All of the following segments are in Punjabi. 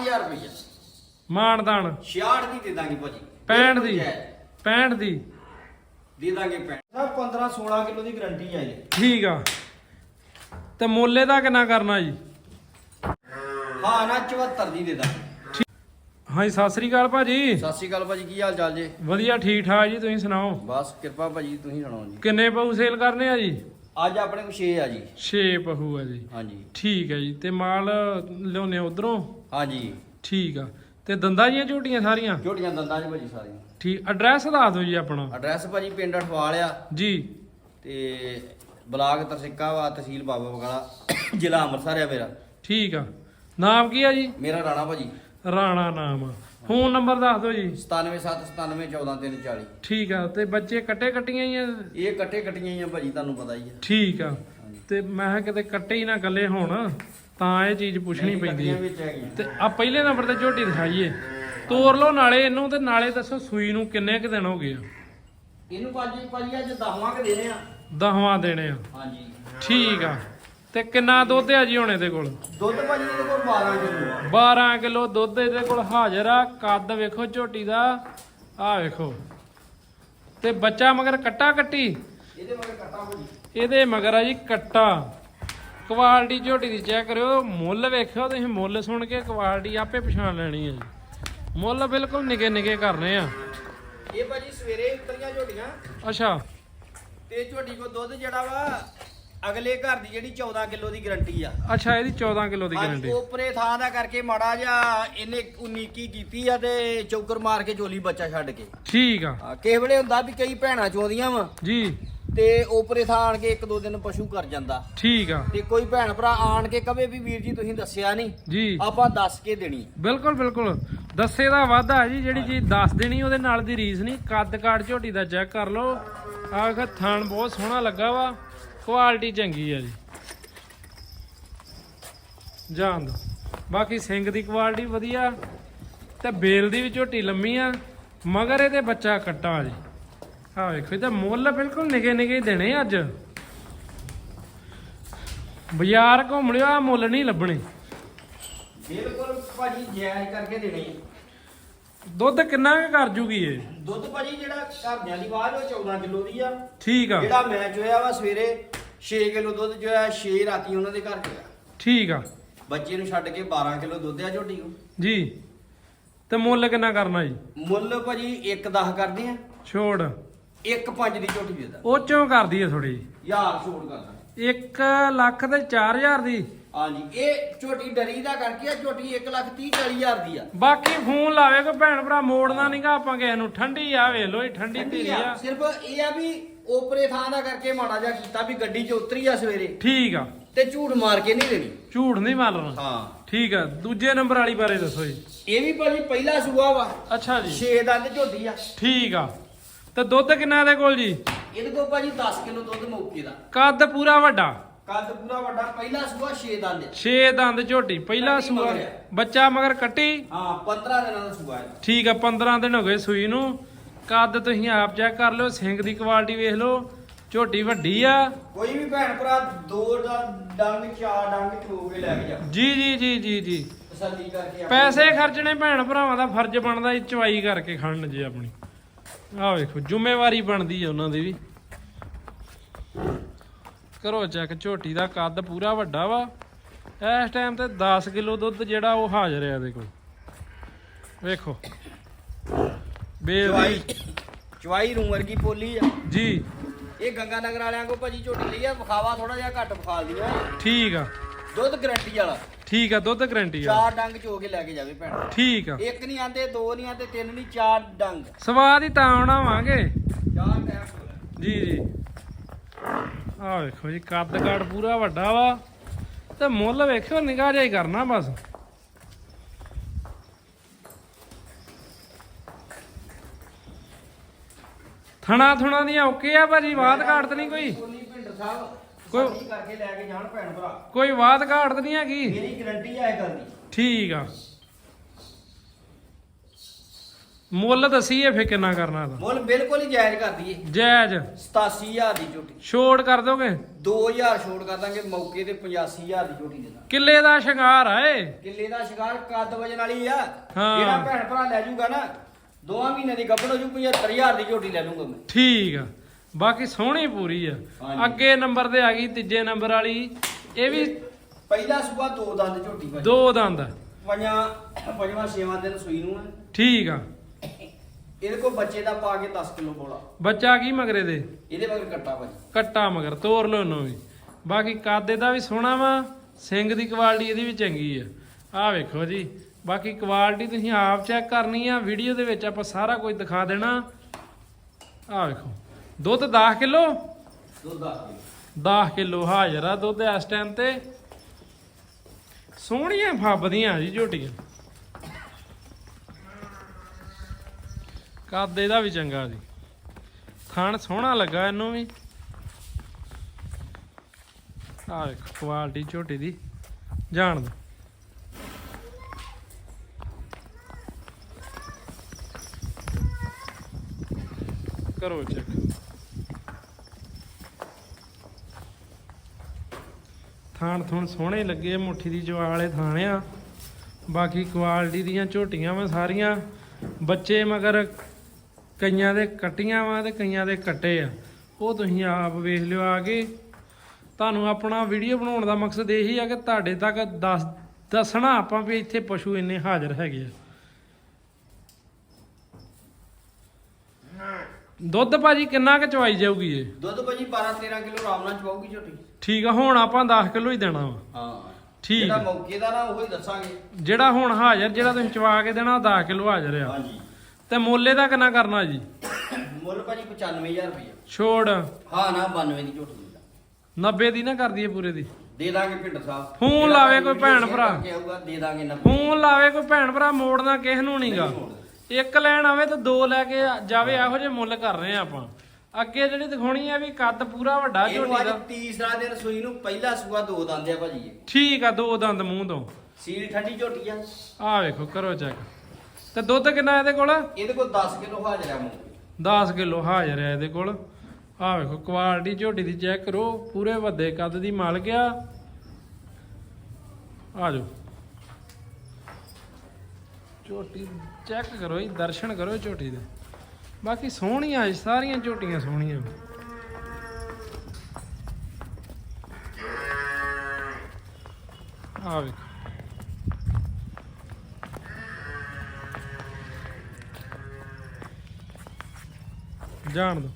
65000 ਰੁਪਇਆ ਮਾਨਦਾਨ 66 ਦੀ ਦੇ ਦਾਂਗੇ ਭਾਜੀ। 65 ਦੀ। ਜੈ। 65 ਦੀ। ਦੇ ਦਾਂਗੇ 65 15 16 ਕਿਲੋ ਦੀ ਗਾਰੰਟੀ ਆ ਜੀ। ਠੀਕ ਆ। ਤੇ ਮੁੱਲੇ ਦਾ ਕਿੰਨਾ ਕਰਨਾ ਜੀ? ਹਾਂ ਨਾ 74 ਦੀ ਦੇ ਦਾਂਗੇ। ਹਾਂਜੀ ਸਤਿ ਸ੍ਰੀ ਅਕਾਲ ਭਾਜੀ। ਸਤਿ ਸ਼੍ਰੀ ਅਕਾਲ ਭਾਜੀ ਕੀ ਹਾਲ ਚਾਲ ਜੀ? ਵਧੀਆ ਠੀਕ ਠਾਕ ਜੀ ਤੁਸੀਂ ਸੁਣਾਓ? ਬਸ ਕਿਰਪਾ ਭਾਜੀ ਤੁਸੀਂ ਸੁਣਾਓ ਜੀ। ਕਿੰਨੇ ਪਊ ਸੇਲ ਕਰਨੇ ਆ ਜੀ? ਅੱਜ ਆਪਣੇ ਕੋਲ 6 ਆ ਜੀ। 6 ਪਹੂ ਆ ਜੀ। ਹਾਂਜੀ। ਠੀਕ ਹੈ ਜੀ। ਤੇ ਮਾਲ ਲਿਆਉਨੇ ਉਧਰੋਂ? ਹਾਂਜੀ। ਠੀਕ ਆ। ਤੇ ਦੰਦਾਂ ਜੀਆਂ ਝੋਟੀਆਂ ਸਾਰੀਆਂ? ਝੋਟੀਆਂ ਦੰਦਾਂ 'ਚ ਭਾਜੀ ਸਾਰੀਆਂ। ਠੀਕ ਐਡਰੈਸ ਦੱਸ ਦਿਓ ਜੀ ਆਪਣਾ। ਐਡਰੈਸ ਭਾਜੀ ਪਿੰਡ ਅਠਵਾਲ ਆ। ਜੀ। ਤੇ ਬਲਾਕ ਤਰਸਿੱਕਾ ਵਾ ਤਹਿਸੀਲ ਬਾਬਾ ਬਗਾਲਾ ਜ਼ਿਲ੍ਹਾ ਅੰਮ੍ਰਿਤਸਰ ਆ ਮੇਰਾ। ਠੀਕ ਆ। ਨਾਮ ਕੀ ਆ ਜੀ? ਮੇਰਾ ਰਾਣਾ ਭਾਜੀ। ਰਾਣਾ ਨਾਮ ਆ। ਫੋਨ ਨੰਬਰ ਦੱਸ ਦਿਓ ਜੀ। 9779914340 ਠੀਕ ਆ ਤੇ ਬੱਚੇ ਕੱਟੇ ਕੱਟੀਆਂ ਹੀ ਆ? ਇਹ ਕੱਟੇ ਕੱਟੀਆਂ ਹੀ ਆ ਭਾਜੀ ਤੁਹਾਨੂੰ ਪਤਾ ਹੀ ਆ। ਠੀਕ ਆ। ਤੇ ਮੈਂ ਕਿਹਾ ਕਿਤੇ ਕੱਟੇ ਹੀ ਨਾ ਗੱਲੇ ਹੋਣ ਤਾਂ ਇਹ ਚੀਜ਼ ਪੁੱਛਣੀ ਪੈਂਦੀ ਹੈ ਤੇ ਆ ਪਹਿਲੇ ਨੰਬਰ ਤੇ ਝੋਟੀ ਦਿਖਾਈਏ। ਤੋਰ ਲਓ ਨਾਲੇ ਇਹਨੂੰ ਤੇ ਨਾਲੇ ਦੱਸੋ ਸੂਈ ਨੂੰ ਕਿੰਨੇ ਕੁ ਦਿਨ ਹੋ ਗਏ ਆ? ਇਹਨੂੰ ਭਾਜੀ ਭਾਜੀ ਅੱਜ ਦਸਵਾਂ ਕ ਦੇਣੇ ਆ। ਦਹਵਾਂ ਦੇਣੇ ਆ। ਹਾਂਜੀ। ਠੀਕ ਆ। ਤੇ ਕਿੰਨਾ ਦੁੱਧ ਆ ਜੀ ਹੁਣ ਇਹਦੇ ਕੋਲ? ਦੁੱਧ ਭਾਜੀ ਇਹਦੇ ਕੋਲ 12 ਕਿਲੋ। ਆ 12 ਕਿਲੋ ਦੁੱਧ ਇਹਦੇ ਕੋਲ ਹਾਜ਼ਰ ਆ। ਕੱਦ ਵੇਖੋ ਝੋਟੀ ਦਾ। ਆ ਵੇਖੋ। ਤੇ ਬੱਚਾ ਮਗਰ ਕੱਟਾ ਕੱਟੀ? ਇਹਦੇ ਮਗਰ ਕੱਟਾ ਭਾਜੀ। ਇਹਦੇ ਮਗਰ ਆ ਜੀ ਕੱਟਾ। ਕੁਆਲਿਟੀ ਝੋਟੀ ਦੀ ਚੈੱਕ ਕਰਿਓ। ਮੁੱਲ ਵੇਖਿਓ ਤੁਸੀਂ। ਮੁੱਲ ਸੁਣ ਕੇ ਕੁਆਲਿਟੀ ਆਪੇ ਪਛਾਣ ਲੈਣੀ ਹੈ ਜੀ। ਮੁੱਲ ਬਿਲਕੁਲ ਨਿਗੇ ਨਿਗੇ ਕਰਨੇ ਆ। ਇਹ ਭਾਜੀ ਸਵੇਰੇ ਉਤਰੀਆਂ ਝੋਟੀਆਂ। ਅੱਛਾ। ਤੇ ਝੋਟੀ ਕੋ ਦੁੱਧ ਜਿਹੜਾ ਵਾ ਅਗਲੇ ਘਰ ਦੀ ਜਿਹੜੀ 14 ਕਿਲੋ ਦੀ ਗਾਰੰਟੀ ਆ। ਅੱਛਾ ਇਹਦੀ 14 ਕਿਲੋ ਦੀ ਅੱਜ ਗਾਰੰਟੀ। ਉਪਰੇ ਥਾਂ ਦਾ ਕਰਕੇ ਮਾੜਾ ਜਿਹਾ ਇਹਨੇ 19 ਕੀ ਕੀਤੀ ਆ ਤੇ ਚੌਕਰ ਮਾਰ ਕੇ ਚੋਲੀ ਬੱਚਾ ਛੱਡ ਕੇ। ਠੀਕ ਆ। ਕਿਸੇ ਵੇਲੇ ਹੁੰਦਾ ਵੀ ਕਈ ਭੈਣਾਂ ਚੋਦੀਆਂ ਵਾ। ਜੀ। ਤੇ ਉਪਰੇ ਥਾਂ ਆਣ ਕੇ ਇੱਕ ਦੋ ਦਿਨ ਪਸ਼ੂ ਕਰ ਜਾਂਦਾ। ਠੀਕ ਆ। ਤੇ ਕੋਈ ਭੈਣ ਭਰਾ ਆਣ ਕੇ ਕਵੇ ਵੀ ਵੀਰ ਜੀ ਤੁਸੀਂ ਦੱਸਿਆ ਨਹੀਂ ਜੀ। ਆਪਾਂ ਦੱਸ ਕੇ ਦੇਣੀ। ਬਿਲਕੁਲ ਬਿਲਕੁਲ। ਦੱਸੇ ਦਾ ਵਾਧਾ ਹੈ ਜੀ ਜਿਹੜੀ ਚੀਜ਼ ਦੱਸ ਦੇਣੀ ਉਹਦੇ ਨਾਲ ਦੀ ਰੀਸ ਨਹੀਂ। ਕੱਦ ਕਾੜ ਝੋਟੀ ਦਾ ਚੈੱਕ ਕਰ ਲਓ। ਆਹ ਵੇਖੋ ਥਣ ਬਹੁਤ ਸੋਹਣਾ ਲੱਗਾ ਵਾ। ਕੁਆਲਿਟੀ ਚੰਗੀ ਆ ਜੀ। ਜਾਣ ਦੋ। ਬਾਕੀ ਸਿੰਗ ਦੀ ਕੁਆਲਿਟੀ ਵਧੀਆ ਤੇ ਬੇਲ ਦੀ ਵੀ ਝੋਟੀ ਲੰਮੀ ਆ, ਮਗਰ ਇਹਦੇ ਬੱਚਾ ਕੱਟਾ ਜੀ। ਆਹ ਵੇਖੋ ਇਹਦਾ ਮੁੱਲ ਬਿਲਕੁਲ ਨਿਗੇ ਨਿਗੇ ਦੇਣੇ ਅੱਜ। ਬਾਜ਼ਾਰ ਘੁੰਮ ਲਿਓ ਆ ਮੁੱਲ ਨਹੀਂ ਲੱਭਣੇ। ਬਿਲਕੁਲ ਭਾਜੀ, ਜਾਇਜ਼ ਕਰਕੇ ਦੇਣੀ ਦੁੱਧ ਕਿੰਨਾ ਕੁ ਕਰ ਜੂਗੀ ਇਹ? ਦੁੱਧ ਭਾਜੀ ਜਿਹੜਾ ਘਰਦਿਆਂ ਦੀ ਆਵਾਜ਼ ਉਹ 14 ਕਿਲੋ ਦੀ ਆ। ਠੀਕ ਆ। ਜਿਹੜਾ ਮੈਚ ਹੋਇਆ ਵਾ ਸਵੇਰੇ 6 ਕਿਲੋ ਦੁੱਧ ਹੈ 6 ਰਾਤੀ ਉਹਨਾਂ ਦੇ ਘਰ ਗਿਆ ਠੀਕ ਆ। ਬੱਚੇ ਨੂੰ ਛੱਡ ਕੇ 12 ਕਿਲੋ ਦੁੱਧ ਆ ਝੋਟੀ ਨੂੰ। ਜੀ। ਤੇ ਮੁੱਲ ਕਿੰਨਾ ਕਰਨਾ ਜੀ? ਮੁੱਲ ਭਾਜੀ 1.10 ਕਰਦੇ ਆ। ਛੋੜ। 1.5 ਦੀ ਝੋਟੀ ਦੇ ਦਾ। ਉਹ ਚੋਂ ਕਰਦੀ ਹੈ ਥੋੜੀ ਯਾਰ ਛੋੜ ਕਰਦਾ। 1 ਲੱਖ ਤੇ 4000 ਦੀ। ਹਾਂਜੀ ਇਹ ਝੋਟੀ ਡਰੀ ਦਾ ਕਰਕੇ ਆ ਝੋਟੀ 1 ਲੱਖ 30 40 ਹਜ਼ਾਰ ਦੀ ਆ। ਬਾਕੀ ਫੋਨ ਲਾਵੇ ਕੋ ਭੈਣ ਭਰਾ ਮੋੜਨਾ ਨਹੀਂਗਾ ਆਪਾਂ ਕਿਸੇ ਨੂੰ। ਠੰਡੀ ਆ ਵੇ ਲੋ ਠੰਡੀ ਠੰਡੀ ਧੀਰੀ ਆ। ਆ। ਸਿਰਫ ਇਹ ਆ ਵੀ ਓਪਰੇ ਥਾਂ ਦਾ ਕਰਕੇ ਮਾੜਾ ਜਿਹਾ ਕੀਤਾ ਵੀ ਗੱਡੀ 'ਚ ਉਤਰੀ ਆ ਸਵੇਰੇ। ਠੀਕ ਆ। ਤੇ ਝੂਠ ਮਾਰ ਕੇ ਨਹੀਂ ਦੇਣੀ। ਝੂਠ ਨਹੀਂ ਮਾਰਨਾ। ਹਾਂ। ਠੀਕ ਆ ਦੂਜੇ ਨੰਬਰ ਵਾਲੀ ਬਾਰੇ ਦੱਸੋ ਜੀ। ਇਹ ਵੀ ਭਾਜੀ ਪਹਿਲਾ ਸੂਆ ਵਾ। ਅੱਛਾ ਜੀ। 6 ਦੰਦ ਝੋਟੀ ਆ। ਠੀਕ ਆ। ਤੇ ਦੁੱਧ ਕਿੰਨਾ ਇਹਦੇ ਕੋਲ ਜੀ? ਇਹਦੇ ਕੋਲ ਭਾਜੀ 10 ਕਿਲੋ ਦੁੱਧ ਮੌਕੇ ਦਾ। ਕੱਦ ਪੂਰਾ ਵੱਡਾ। ਕੱਦ ਪੂਰਾ ਵੱਡਾ ਪਹਿਲਾ ਸੂਆ 6 ਦੰਦ। ਆ। 6 ਦੰਦ ਝੋਟੀ ਪਹਿਲਾ ਕੱਟੀ ਸੂਆ। ਮਗਰ। ਆ। ਬੱਚਾ ਮਗਰ ਕੱਟੀ? ਹਾਂ 15 ਦਿਨਾਂ ਦਾ ਸੂਆ ਹੈ। ਠੀਕ ਆ 15 ਦਿਨ ਹੋ ਗਏ ਸੂਈ ਨੂੰ। ਕੱਦ ਤੁਸੀਂ ਆਪ ਚੈੱਕ ਕਰ ਲਿਓ ਸਿੰਘ ਦੀ ਕੁਆਲਿਟੀ ਵੇਖ ਲਓ। ਝੋਟੀ ਵੱਡੀ ਆ। ਕੋਈ ਵੀ ਭੈਣ ਭਰਾ ਦੋ ਡ- ਡੰਗ ਚਾਰ ਡੰਗ ਚੋ ਕੇ ਲੈ ਕੇ ਜਾ ਜੀ ਜੀ ਜੀ ਜੀ ਜੀ। ਤਸੱਲੀ ਕਰਕੇ ਆਪਣੀ- ਪੈਸੇ ਖਰਚਣੇ ਭੈਣ ਭਰਾਵਾਂ ਦਾ ਫਰਜ਼ ਬਣਦਾ ਚਵਾਈ ਕਰਕੇ ਖੜਨ ਜੇ ਆਪਣੀ। ਆਹ ਵੇਖੋ ਜ਼ਿੰਮੇਵਾਰੀ ਬਣਦੀ ਹੈ ਉਹਨਾਂ ਦੀ ਵੀ। ਕਰੋ ਚੈੱਕ ਝੋਟੀ ਦਾ ਕੱਦ ਪੂਰਾ ਵੱਡਾ ਵਾ। ਇਸ ਟਾਈਮ ਤੇ 10 ਕਿਲੋ ਦੁੱਧ ਜਿਹੜਾ ਉਹ ਹਾਜ਼ਰ ਹੈ ਇਹਦੇ ਕੋਲ ਵੇਖੋ। ਬੇਲ ਚਵਾਈ ਰੂਮ ਵਰਗੀ ਪੋਲੀ ਆ। ਜੀ। ਇਹ ਗੰਗਾ ਨਗਰ ਵਾਲਿਆਂ ਕੋ ਭਾਜੀ ਝੋਟੀ ਲਈ ਆ ਵਿਖਾਵਾ ਥੋੜਾ ਜਿਹਾ ਘੱਟ ਵਿਖਾਲਦੀਆਂ ਠੀਕ ਆ। ਦੁੱਧ ਗਰੰਟੀ ਵਾਲਾ। ਠੀਕ ਆ ਦੁੱਧ ਗਰੰਟੀ ਆ ਚਾਰ ਡੰਗ ਚੋ ਕੇ ਲੈ ਕੇ ਜਾਵੇ ਭੈਣ। ਠੀਕ ਆ। ਇੱਕ ਨਹੀਂ ਆਂਦੇ ਦੋ ਨਹੀਂ ਆਂਦੇ ਤਿੰਨ ਨਹੀਂ ਚਾਰ ਡੰਗ। ਸਵਾਦ ਹੀ ਤਾਂ ਆਉਣਾਵਾਂਗੇ ਚਾਰ ਟਾਈਮ ਜੀ ਜੀ। ਆਹ ਵੇਖੋ ਜੀ ਕੱਦ ਕਾੜ ਪੂਰਾ ਵੱਡਾ ਵਾ ਤੇ ਮੁੱਲ ਵੇਖਿਓ ਨਿਗਾਹ ਹੀ ਕਰਨਾ ਬਸ। ਥਣਾ ਥੁਣਾ ਦੀਆਂ ਓਕੇ ਆ ਭਾਜੀ ਬਾਤ ਘਾਟ ਨਹੀਂ ਕੋਈ? ਸੋਨੀ ਪਿੰਡ ਸਾਹਿਬ ਕੋਈ- ਕਰਕੇ ਲੈ ਕੇ ਜਾਣ ਭੈਣ ਭਰਾ। ਕੋਈ ਬਾਤ ਘਾਟ ਨਹੀਂ ਹੈਗੀ? ਮੇਰੀ ਗਰੰਟੀ ਆ ਇਹ ਗੱਲ ਦੀ। ਠੀਕ ਆ। ਮੁੱਲ ਦਸੀਏ ਫੇ ਕਿੰਨਾ ਕਰਨਾ ਦਾ ਮੁੱਲ ਬਿਲਕੁਲ ਹੀ ਜਾਇਜ਼ ਕਰ ਦਈਏ। ਜਾਇਜ਼। 87000 ਦੀ ਝੋਟੀ ਛੋੜ ਕਰ ਦੋਗੇ? 2000 ਛੋੜ ਕਰ ਦਾਂਗੇ ਮੌਕੇ ਤੇ 85000 ਦੀ ਝੋਟੀ ਦੇ ਦਾਂਗੇ। ਕਿੱਲੇ ਦਾ ਸ਼ਿੰਗਾਰ ਆ ਏ ਕਿੱਲੇ ਦਾ ਸ਼ਿਕਾਰ ਕੱਦ ਵਜਣ ਵਾਲੀ ਆ। ਜਿਹੜਾ ਭੈਣ ਭਰਾ ਲੈ ਜੂਗਾ ਨਾ ਦੋਵਾਂ ਮਹੀਨੇ ਦੀ ਗੱਭਣ ਹੋ ਜੂ 75000 ਦੀ ਝੋਟੀ ਲੈ ਲੂੰਗਾ ਮੈਂ। ਠੀਕ ਆ। ਬਾਕੀ ਸੋਹਣੀ ਪੂਰੀ ਆ। ਅੱਗੇ ਨੰਬਰ ਤੇ ਆ ਗਈ ਤੀਜੇ ਨੰਬਰ ਵਾਲੀ। ਇਹ ਵੀ ਪਹਿਲਾ ਸੂਆ ਦੋ ਦੰਦ ਝੋਟੀ ਭਾਈ। ਦੋ ਦੰਦ ਪੰਜਾਂ ਪੰਜਵਾਂ ਛੇਵਾਂ ਦਿਨ ਸੂਈ ਨੂੰ ਠੀਕ ਆ। ਇਹਦੇ ਕੋਲ ਬੱਚੇ ਦਾ ਪਾ ਕੇ 10 ਕਿਲੋ ਬੋਲਾ। ਬੱਚਾ ਕੀ ਮਗਰੇ ਦੇ? ਇਹਦੇ ਮਗਰ ਕੱਟਾ ਭਾਈ। ਕੱਟਾ ਮਗਰ ਤੋਰ ਲਓ ਇਹਨੂੰ ਵੀ। ਬਾਕੀ ਕਾਦੇ ਦਾ ਵੀ ਸੋਹਣਾ ਵਾ ਸਿੰਘ ਦੀ ਕੁਆਲਿਟੀ ਇਹਦੀ ਵੀ ਚੰਗੀ ਆ। ਆਹ ਵੇਖੋ ਜੀ ਬਾਕੀ ਕੁਆਲਿਟੀ ਤੁਸੀਂ ਆਪ ਚੈੱਕ ਕਰਨੀ ਆ ਵੀਡੀਓ ਦੇ ਵਿੱਚ ਆਪਾਂ ਸਾਰਾ ਕੁਝ ਦਿਖਾ ਦੇਣਾ। ਆਹ ਵੇਖੋ ਦੁੱਧ 10 ਕਿਲੋ? ਦੁੱਧ 10 ਕਿਲੋ। 10 ਕਿਲੋ ਹਾਜ਼ਰ ਆ ਦੁੱਧ ਇਸ ਟਾਈਮ ਤੇ। ਸੋਹਣੀਆਂ ਫੱਬਦੀਆਂ ਜੀ ਝੋਟੀਆਂ। ਕਾਦੇ ਦਾ ਵੀ ਚੰਗਾ ਜੀ। ਖਾਣ ਸੋਹਣਾ ਲੱਗਾ ਇਹਨੂੰ ਵੀ। ਆਹ ਵੇਖੋ ਕੁਆਲਿਟੀ ਝੋਟੀ ਦੀ। ਜਾਣ ਦੋ। ਕਰੋ ਚੈੱਕ ਥਾਣ ਥੁਣ ਸੋਹਣੇ ਲੱਗੇ, ਮੁੱਠੀ ਦੀ ਜਵਾਲ ਵਾਲੇ ਥਾਣ ਆ। ਬਾਕੀ ਕੁਆਲਿਟੀ ਦੀਆਂ ਝੋਟੀਆਂ ਵਾ ਸਾਰੀਆਂ। ਬੱਚੇ ਮਗਰ ਕਈਆਂ ਦੇ ਕੱਟੀਆਂ ਵਾ ਤੇ ਕਈਆਂ ਦੇ ਕੱਟੇ ਆ। ਉਹ ਤੁਸੀਂ ਆਪ ਵੇਖ ਲਿਓ ਆ ਕੇ। ਤੁਹਾਨੂੰ ਆਪਣਾ ਵੀਡੀਓ ਬਣਾਉਣ ਦਾ ਮਕਸਦ ਇਹੀ ਆ ਕਿ ਤੁਹਾਡੇ ਤੱਕ ਦੱਸ ਦੱਸਣਾ ਆਪਾਂ ਵੀ ਇੱਥੇ ਪਸ਼ੂ ਇੰਨੇ ਹਾਜ਼ਰ ਹੈਗੇ ਆ। ਦੁੱਧ ਭਾਜੀ ਕਿੰਨਾ ਕੁ ਚਵਾਈ ਜਾਊਗੀ ਇਹ? ਦੁੱਧ ਭਾਜੀ 12 13 ਕਿਲੋ ਆਰਾਮ ਨਾਲ ਚਵਾਉਗੀ ਝੋਟੀ ਠੀਕ ਆ ਹੁਣ ਆਪਾਂ 10 ਕਿਲੋ ਹੀ ਦੇਣਾ ਵਾ। ਹਾਂ। ਠੀਕ ਜਿਹੜਾ ਹੈ। ਮੌਕੇ ਦਾ ਨਾ ਉਹੀ ਦੱਸਾਂਗੇ। ਜਿਹੜਾ ਹੁਣ ਹਾਜ਼ਰ ਜਿਹੜਾ ਤੁਸੀਂ ਚਵਾ ਕੇ ਦੇਣਾ ਉਹ 10 ਕਿਲੋ ਹਾਜ਼ਰ ਆ। ਹਾਂਜੀ। ਤੇ ਮੁੱਲੇ ਦਾ ਕਿੰਨਾ ਕਰਨਾ ਜੀ। ਮੁੱਲ ਭਾਜੀ 95000 ਰੁਪਏ ਛੋੜ। ਹਾਂ ਨਾ 92 ਦੀ ਝੋਟੀ ਦੇ। 90 ਦੀ ਨਾ ਕਰ ਦਈਏ ਪੂਰੇ ਦੀ। ਦੇ ਦਾਂਗੇ ਪਿੰਡ ਸਾਹਿਬ। ਫੋਨ ਜਿਹੜਾ ਲਾਵੇ ਕੋਈ ਭੈਣ ਭਰਾ। ਕਰਕੇ ਆਊਗਾ, ਦੇ ਦਾਂਗੇ ਨਾ ਫੋਨ ਲਾਵੇ ਕੋਈ ਭੈਣ ਭਰਾ ਮੋੜਨਾ ਕਿਸ ਨੂੰ ਨਹੀਂਗਾ। ਇੱਕ ਲੈਣ ਆਵੇ ਤੇ ਦੋ ਲੈ ਕੇ ਜਾਵੇ ਇਹੋ ਜਿਹੇ ਮੁੱਲ ਕਰ ਰਹੇ ਆ ਆਪਾਂ। ਅੱਗੇ ਜਿਹੜੀ ਦਿਖਾਉਣੀ ਆ ਵੀ ਕੱਦ ਪੂਰਾ ਵੱਡਾ ਇਹਨੂੰ ਝੋਟੀ ਅੱਜ ਦਾ। ਤੀਸਰਾ ਦਿਨ ਸੂਈ ਨੂੰ ਪਹਿਲਾ ਸੂਆ ਦੋ ਦੰਦ ਆ ਭਾਜੀ ਇਹ। ਠੀਕ ਆ ਦੋ ਦੰਦ ਮੂੰਹ ਤੋਂ। ਸੀਲ ਠੰਡੀ ਝੋਟੀ ਆ। ਵੇਖੋ ਕਰੋ ਚੈੱਕ ਤੇ ਦੁੱਧ ਕਿੰਨਾ ਇਹਦੇ ਕੋਲ? ਇਹਦੇ ਕੋਲ 10 ਕਿਲੋ ਹਾਜ਼ਰ ਆ ਮੂੰਹ 10 ਕਿਲੋ ਹਾਜ਼ਰ ਹੈ ਇਹਦੇ ਕੋਲ। ਆਹ ਵੇਖੋ ਕੁਆਲਿਟੀ ਝੋਟੀ ਦੀ ਚੈੱਕ ਕਰੋ ਪੂਰੇ ਵੱਡੇ ਕੱਦ ਦੀ ਮਾਲਕ ਆ। ਆ ਜਾਓ। ਝੋਟੀ ਚੈੱਕ ਕਰੋ ਜੀ ਦਰਸ਼ਨ ਕਰੋ ਝੋਟੀ ਦੇ। ਬਾਕੀ ਸੋਹਣੀਆਂ ਸਾਰੀਆਂ ਝੋਟੀਆਂ ਸੋਹਣੀਆਂ ਆ ਵੇਖੋ। ਜਾਣ ਦੋ।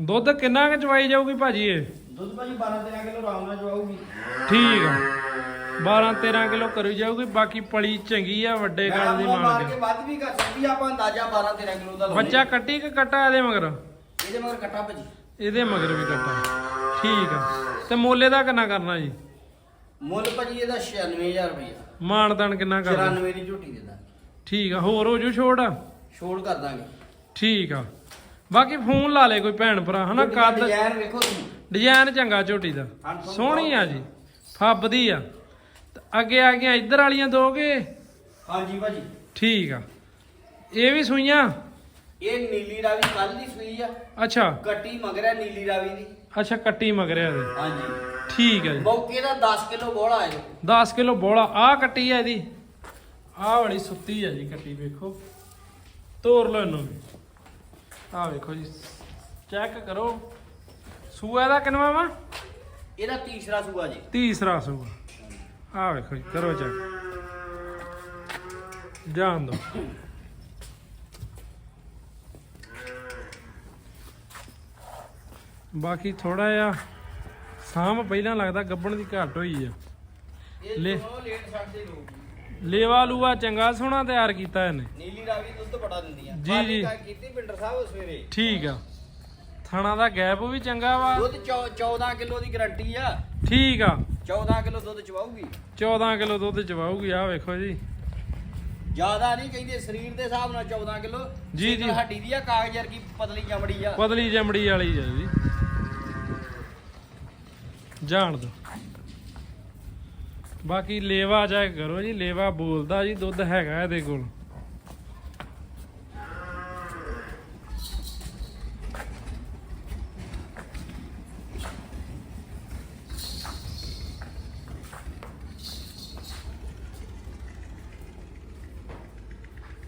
ਦੁੱਧ ਕਿੰਨਾ ਕੁ ਚਵਾਈ ਜਾਊਗੀ ਭਾਜੀ ਇਹ? ਦੁੱਧ ਭਾਜੀ 12 13 ਕਿਲੋ ਆਰਾਮ ਨਾਲ ਚਵਾਉਗੀ ਠੀਕ ਆ। 12 13 ਕਿਲੋ ਕਰੀ ਜਾਊਗੀ ਬਾਕੀ ਪਲੀ ਚੰਗੀ ਆ ਵੱਡੇ ਗੱਲ ਦੀ ਮਾਰ ਮਾਲਕ ਕੇ ਵੱਧ ਵੀ ਕਰ ਸਕਦੀ ਆ, ਆਪਾਂ ਅੰਦਾਜ਼ਾ 12 13 ਕਿਲੋ ਦਾ ਲਾਉਂਦੇ ਬੱਚਾ ਕੱਟੀ ਕਿ ਕੱਟਾ ਇਹਦੇ ਮਗਰ? ਇਹਦੇ ਮਗਰ ਕੱਟਾ ਭਾਜੀ। ਇਹਦੇ ਮਗਰ ਵੀ ਕੱਟਾ। ਠੀਕ ਆ। ਤੇ ਮੋਲੇ ਦਾ ਕਿੰਨਾ ਕਰਨਾ ਜੀ? ਮੁੱਲ ਭਾਜੀ ਇਹਦਾ 96000 ਰੁਪਏ ਮਾਨਦਾਨ ਕਿੰਨਾ ਕਰਨਾ? 94 ਦੀ ਝੋਟੀ ਦੇ ਦਾਂਗੇ। ਠੀਕ ਆ ਹੋਰ ਹੋ ਜੂ ਛੋੜ ਛੋੜ ਕਰ ਦਾਂਗੇ। ਠੀਕ ਆ। ਬਾਕੀ ਫੋਨ ਲਾ ਲੇ ਕੋਈ ਭੈਣ ਭਰਾ ਹਨਾ? ਕੱਦ ਡਿਜ਼ਾਈਨ ਵੇਖੋ ਤੁਸੀਂ। ਡਿਜ਼ਾਈਨ ਚੰਗਾ ਝੋਟੀ ਦਾ। ਸੋਹਣੀ ਆ ਜੀ। ਫੱਬਦੀ ਆ। ਅੱਗੇ ਆ ਗਈਆਂ ਇੱਧਰ ਵਾਲੀਆਂ ਦੋਗੇ ਹਾਂਜੀ ਭਾਜੀ। ਠੀਕ ਆ। ਇਹ ਵੀ ਸੂਈਆਂ? ਇਹ ਨੀਲੀ ਰਾਵੀ ਕੱਲ ਦੀ ਸੂਈ ਆ। ਅੱਛਾ। ਕੱਟੀ ਮਗਰ ਹੈ ਨੀਲੀ ਰਾਵੀ ਦੀ। ਅੱਛਾ ਕੱਟੀ ਮਗਰਿਆ ਦੇ ਹਾਂਜੀ। ਠੀਕ ਹੈ ਜੀ। ਮੌਕੇ ਦਾ 10 ਕਿਲੋ ਬੋਲਾ ਹੈ 10 ਕਿਲੋ ਬੋਲਾ ਆ ਕੱਟੀ ਆ ਇਹਦੀ। ਆ ਵਾਲੀ ਸੁੱਤੀ ਆ ਜੀ ਕੱਟੀ ਵੇਖੋ। ਤੋੜ ਲਓ ਇਹਨੂੰ ਆ ਵੇਖੋ ਜੀ। ਚੈੱਕ ਕਰੋ। ਸੂਆ ਦਾ ਕਿੰਨਵਾ ਵਾ? ਇਹਦਾ ਤੀਸਰਾ ਸੂਆ ਜੀ। ਤੀਸਰਾ ਸੂਆ। ਆ ਵੇਖੋ ਜੀ ਕਰੋ ਚੈੱਕ ਜਾਣ ਦੋ ਬਾਕੀ ਥੋੜਾ ਜਿਹਾ ਸਾਂਭ ਪਹਿਲਾਂ ਲੱਗਦਾ ਗੱਬਣ ਦੀ ਘੱਟ ਹੋਈ ਆ ਲੈ। ਲੇਵਾ ਲੂਆ ਚੰਗਾ ਸੋਹਣਾ ਤਿਆਰ ਕੀਤਾ ਇਹਨੇ ਨੀਲੀ ਰਾਵੀ ਦੁੱਧ ਬੜਾ ਦਿੰਦੀਆਂ ਜੀ, ਬਾਕੀ ਜੀ। ਤਾਂ ਕੀਤੀ ਪਿੰਡਰ ਸਾਹਿਬ ਸਵੇਰੇ ਠੀਕ ਆ ਥਣਾ ਦਾ ਗੈਪ ਵੀ ਚੰਗਾ ਵਾ ਦੁੱਧ ਚੌ- 14 ਕਿਲੋ ਦੀ ਗਾਰੰਟੀ ਆ ਠੀਕ ਆ 14 ਕਿਲੋ ਦੁੱਧ ਚਵਾਊਗੀ। 14 ਕਿਲੋ ਦੁੱਧ ਚਵਾਊਗੀ ਆ ਵੇਖੋ ਜੀ। ਜ਼ਿਆਦਾ ਨਹੀਂ ਕਹਿੰਦੇ ਸਰੀਰ ਦੇ ਹਿਸਾਬ ਨਾਲ 14 ਕਿਲੋ। ਜੀ, ਜੀ। ਹੱਡੀ ਦੀ ਆ ਕਾਗਜ਼ ਵਰਗੀ ਪਤਲੀ ਚਮੜੀ ਆ। ਪਤਲੀ ਚਮੜੀ ਵਾਲੀ ਹੈ ਜੀ। ਜਾਣ ਦੋ ਬਾਕੀ ਲੇਵਾ ਚੈੱਕ ਕਰੋ ਜੀ ਲੇਵਾ ਬੋਲਦਾ ਜੀ ਦੁੱਧ ਹੈਗਾ ਇਹਦੇ ਕੋਲ।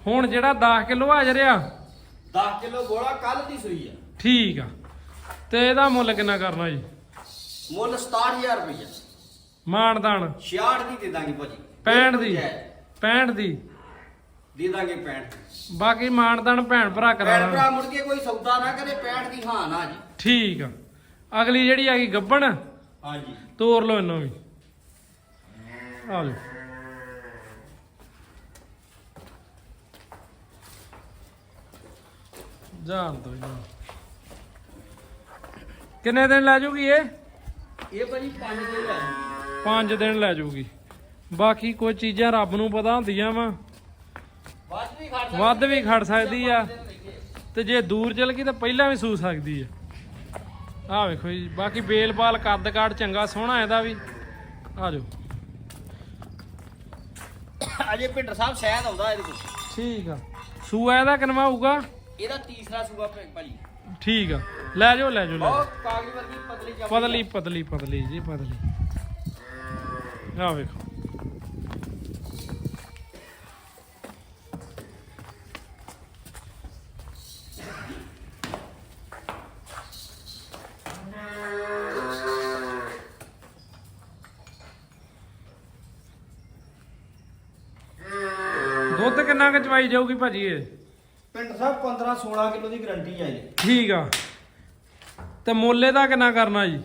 ਹੁਣ ਜਿਹੜਾ 10 ਕਿਲੋ ਆ ਰਿਹਾ 10 ਕਿਲੋ ਗੋਲਾ ਕੱਲ ਦੀ ਸੂਈ ਆ। ਠੀਕ ਆ। ਤੇ ਇਹਦਾ ਮੁੱਲ ਕਿੰਨਾ ਕਰਨਾ ਜੀ? ਮੁੱਲ 67000 ਰੁਪਇਆ ਮਾਨਦਾਨ 66 ਦੀ ਦੇ ਦਾਂਗੇ ਭਾਜੀ। 65 ਦੀ। ਜਾਇਜ਼। 65 ਦੀ। ਦੇ ਦਾਂਗੇ 65 ਬਾਕੀ ਮਾਨਦਾਨ ਭੈਣ ਭਰਾ ਭੈਣ ਭਰਾ ਮੁੜ ਕੇ ਕੋਈ ਸੌਦਾ ਨਾ ਕਰੇ 65 ਦੀ ਹਾਂ ਨਾ ਜੀ। ਠੀਕ ਆ। ਅਗਲੀ ਜਿਹੜੀ ਹੈਗੀ ਗੱਬਣ ਹਾਂਜੀ। ਤੋਰ ਲਓ ਇਹਨੂੰ ਵੀ। ਆ ਲਓ। ਜਾਣ ਦੋ ਜੀ ਕਿੰਨੇ ਦਿਨ ਲੈ ਜੂਗੀ ਇਹ? ਇਹ ਭਾਜੀ 5 ਦੇ ਲੈ 5 ਦਿਨ ਲੈ ਜੂਗੀ। ਬਾਕੀ ਕੋਈ ਚੀਜ਼ਾਂ ਰੱਬ ਨੂੰ ਪਤਾ ਹੁੰਦੀਆਂ ਵਾ। ਵੱਧ ਵੀ ਖੜ ਸਕਦੀ ਵੱਧ ਵੀ ਖੜ ਸਕਦੀ ਆ। ਤੇ ਜੇ ਦੂਰ ਚਲ ਗਈ ਤਾਂ ਪਹਿਲਾਂ ਵੀ ਸੂ ਸਕਦੀ ਆ। ਆ ਵੇਖੋ ਜੀ ਬਾਕੀ ਬੇਲ ਬਾਲ ਕੱਦ ਕਾੜ ਚੰਗਾ ਸੋਹਣਾ ਇਹਦਾ ਵੀ। ਆ ਜਾਓ। ਅਜੇ ਪਿੰਡਰ ਸਾਹਿਬ ਸ਼ਾਇਦ ਆਉਂਦਾ ਇਹਦੇ ਕੋਲ। ਠੀਕ ਆ। ਸੂਆ ਇਹਦਾ ਕਿੰਨਾ ਹੋਊਗਾ ਇਹਦਾ ਤੀਸਰਾ ਸੂਆ ਭੈ- ਭਾਜੀ ਠੀਕ ਆ। ਲੈ ਜਾਓ ਲੈ ਜਾਓ ਲੈ ਜਾਓ। ਬਹੁਤ ਕਾਗਜ਼ ਵਰਗੀ ਪਤਲੀ ਚਮੜੀ ਪਤਲੀ ਪਤਲੀ ਪਤਲੀ ਜੀ ਪਤਲੀ। ਆ ਵੇਖੋ। ਦੁੱਧ ਕਿੰਨਾ ਕੁ ਚਵਾਈ ਜਾਊਗੀ ਭਾਜੀ ਇਹ? ਪਿੰਡਰ ਸਾਹਿਬ 15 16 ਕਿਲੋ ਦੀ ਗਰੰਟੀ ਆ ਜੀ। ਠੀਕ ਆ। ਤੇ ਮੁੱਲੇ ਦਾ ਕਿੰਨਾ ਕਰਨਾ ਜੀ?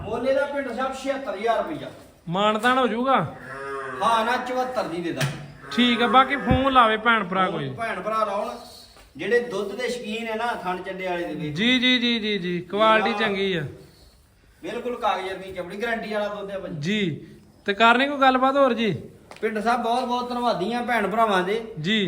ਮੋਲੇ ਦਾ ਪਿੰਡਰ ਸਾਹਿਬ 76000 ਰੁਪਇਆ ਮਾਨਤਾਨ ਹੋ ਜਾਊਗਾ? ਹਾਂ ਨਾ 74 ਦੀ ਦੇ ਦਾਂ। ਠੀਕ ਆ ਬਾਕੀ ਫੋਨ ਲਾਵੇ ਭੈਣ ਭਰਾ ਕੋਈ। ਭੈਣ ਭਰਾ ਲਾਉਣ ਜਿਹੜੇ ਦੁੱਧ ਦੇ ਸ਼ਕੀਨ ਹੈ ਨਾ ਥਣ ਚੱਡੇ ਵਾਲੇ ਦੇ ਵਿੱਚ। ਜੀ ਜੀ ਜੀ ਜੀ ਜੀ ਕੁਆਲਿਟੀ ਚੰਗੀ ਆ। ਬਿਲਕੁਲ ਕਾਗਜ਼ ਦੀ ਚਮੜੀ ਗਰੰਟੀ ਵਾਲਾ ਦੁੱਧ ਹੈ ਭਾਜੀ। ਜੀ ਤੇ ਕਰਨੀ ਕੋਈ ਗੱਲਬਾਤ ਹੋਰ ਜੀ? ਪਿੰਡ ਸਾਹਿਬ ਬਹੁਤ ਬਹੁਤ ਧੰਨਵਾਦੀ ਆ ਭੈਣ ਭਰਾਵਾਂ ਦੇ। ਜੀ।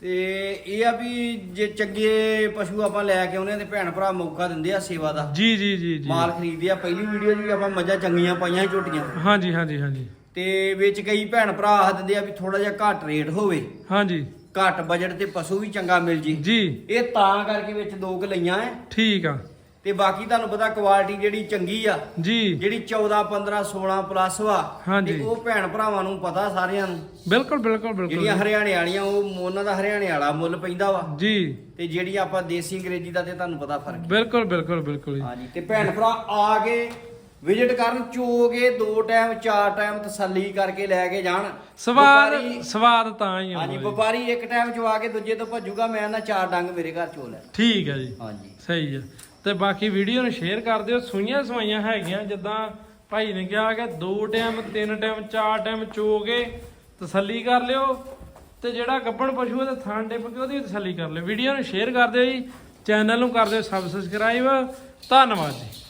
ਤੇ ਇਹ ਆ ਵੀ ਜੇ ਚੰਗੇ ਪਸ਼ੂ ਆਪਾਂ ਲੈ ਕੇ ਆਉਨੇ ਤੇ ਭੈਣ ਭਰਾ ਮੌਕਾ ਦਿੰਦੇ ਆ ਸੇਵਾ ਦਾ। ਜੀ ਜੀ ਜੀ ਜੀ। ਮਾਲ ਖਰੀਦਦੇ ਆ। ਪਹਿਲੀ ਵੀਡੀਓ 'ਚ ਵੀ ਆਪਾਂ ਮੱਝਾਂ ਚੰਗੀਆਂ ਪਾਈਆਂ ਸੀ ਝੋਟੀਆਂ। ਹਾਂਜੀ ਹਾਂਜੀ ਹਾਂਜੀ। ਤੇ ਵਿੱਚ ਕਈ ਭੈਣ ਭਰਾ ਹੱਦਦੇ ਆ ਵੀ ਥੋੜਾ ਜਿਹਾ ਘੱਟ ਰੇਟ ਹੋਵੇ। ਹਾਂਜੀ। ਘੱਟ ਬਜਟ ਤੇ ਪਸ਼ੂ ਵੀ ਚੰਗਾ ਮਿਲ ਜੀ। ਜੀ। ਇਹ ਤਾਂ ਕਰਕੇ ਵਿੱਚ ਦੋ ਕੁ ਲਈਆਂ ਐ। ਠੀਕ ਆ। ਤੇ ਬਾਕੀ ਤੁਹਾਨੂੰ ਪਤਾ ਕੁਆਲਿਟੀ ਜਿਹੜੀ ਚੰਗੀ ਆ ਜੀ। ਜਿਹੜੀ 14 15 16 ਪਲੱਸ ਵਾ ਹਾਂਜੀ। ਤੇ ਉਹ ਭੈਣ ਭਰਾਵਾਂ ਨੂੰ ਪਤਾ ਸਾਰਿਆਂ ਨੂੰ। ਬਿਲਕੁਲ ਬਿਲਕੁਲ ਬਿਲਕੁਲ ਜਿਹੜੀਆਂ ਹਰਿਆਣੇ ਵਾਲੀਆਂ ਉਹ ਉਹਨਾਂ ਦਾ ਹਰਿਆਣੇ ਵਾਲਾ ਮੁੱਲ ਪੈਂਦਾ ਵਾ। ਜੀ। ਤੇ ਜਿਹੜੀ ਆਪਾਂ ਦੇਸੀ ਅੰਗਰੇਜ਼ੀ ਦਾ ਤੇ ਤੁਹਾਨੂੰ ਪਤਾ ਫ਼ਰਕ ਬਿਲਕੁਲ ਬਿਲਕੁਲ ਬਿਲਕੁਲ ਜੀ। ਹਾਂਜੀ ਤੇ ਭੈਣ ਭਰਾ ਆ ਕੇ ਵਿਜ਼ਿਟ ਕਰਨ ਚੋਗੇ ਦੋ ਟਾਈਮ ਚਾਰ ਟਾਈਮ ਤਸੱਲੀ ਕਰਕੇ ਲੈ ਕੇ ਜਾਣ। ਸਵਾਦ ਸਵਾਦ ਤਾਂ ਹੀ ਹਾਂਜੀ ਆਉਂਦਾ ਜੀ। ਵਪਾਰੀ ਇੱਕ ਟਾਈਮ ਚਵਾ ਕੇ ਦੂਜੇ ਤੋਂ ਭੱਜੂਗਾ ਮੈਂ ਨਾ ਚਾਰ ਡੰਗ ਮੇਰੇ ਘਰ ਚੋ ਲੈ। ਠੀਕ ਆ ਜੀ। ਹਾਂਜੀ। ਸਹੀ ਹੈ। ਤੇ ਬਾਕੀ ਵੀਡੀਓ ਨੂੰ ਸ਼ੇਅਰ ਕਰ ਦਿਓ। ਸੂਈਆਂ ਸਵਾਈਆਂ ਹੈਗੀਆਂ, ਜਿੱਦਾਂ ਭਾਈ ਨੇ ਕਿਹਾ ਕਿ ਦੋ ਟਾਈਮ, ਤਿੰਨ ਟਾਈਮ, ਚਾਰ ਟਾਈਮ ਚੋ ਕੇ ਤਸੱਲੀ ਕਰ ਲਿਓ ਤੇ ਜਿਹੜਾ ਗੱਬਣ ਪਸ਼ੂ ਉਹਦੇ ਥਾਂ ਡਿੱਪ ਕੇ ਉਹਦੀ ਵੀ ਤਸੱਲੀ ਕਰ ਲਿਓ। ਵੀਡੀਓ ਨੂੰ ਸ਼ੇਅਰ ਕਰ ਦਿਓ ਜੀ। ਚੈਨਲ ਨੂੰ ਕਰ ਦਿਓ ਸਬਸਕ੍ਰਾਈਬ। ਧੰਨਵਾਦ ਜੀ।